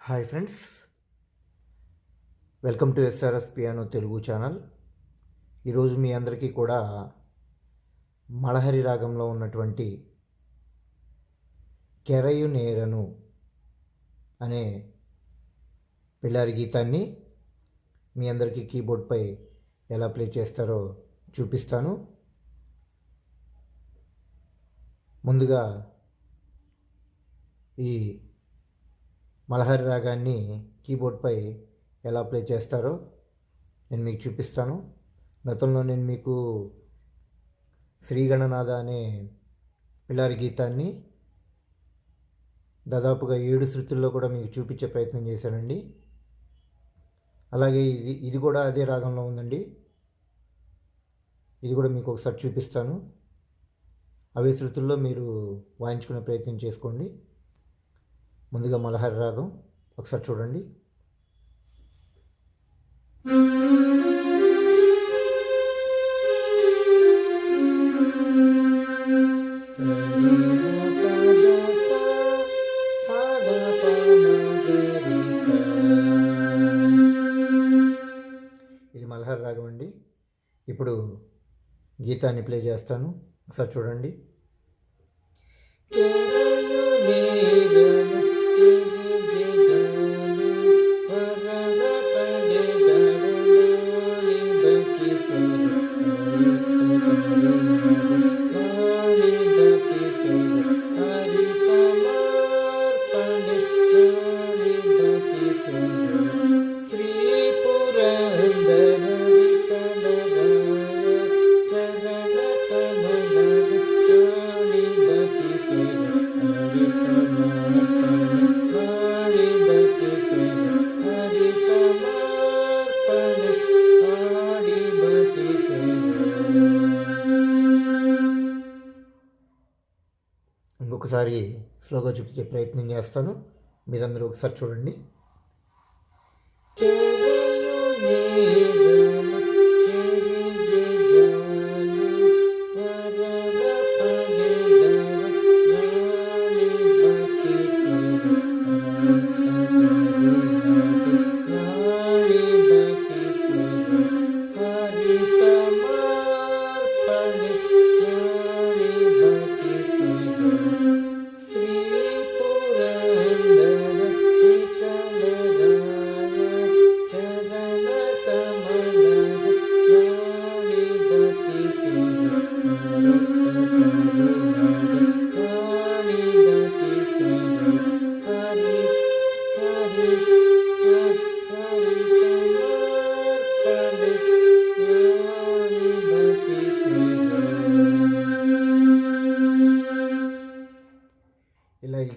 Hi friends. Welcome to SRS piano Telugu channel. ఈరోజు మీ అందరికీ కూడా మలహరి రాగంలో ఉన్నటువంటి కెరయు నేరను అనే పిల్లారి గీతాన్ని మీ అందరికీ కీబోర్డ్పై ఎలా ప్లే చేస్తారో చూపిస్తాను. ముందుగా ఈ మలహరి రాగాన్ని కీబోర్డ్పై ఎలా ప్లే చేస్తారో నేను మీకు చూపిస్తాను. గతంలో నేను మీకు శ్రీగణనాథ అనే పిల్లారి గీతాన్ని దాదాపుగా ఏడు శృతుల్లో కూడా మీకు చూపించే ప్రయత్నం చేశానండి. అలాగే ఇది ఇది కూడా అదే రాగంలో ఉందండి. ఇది కూడా మీకు ఒకసారి చూపిస్తాను. అవే శృతుల్లో మీరు వాయించుకునే ప్రయత్నం చేసుకోండి. ముందుగా మలహరి రాగం. ఒకసారి చూడండి. ఇది మలహరి రాగం అండి. ఇప్పుడు గీతాన్ని ప్లే చేస్తాను. ఒకసారి చూడండి. ఒకసారి స్లోగా చూపించే ప్రయత్నం చేస్తాను. మీరందరూ ఒకసారి చూడండి.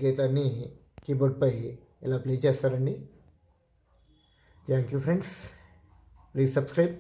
గీతాన్ని కీబోర్డ్పై ఇలా ప్లే చేస్తారండి. Thank you friends please subscribe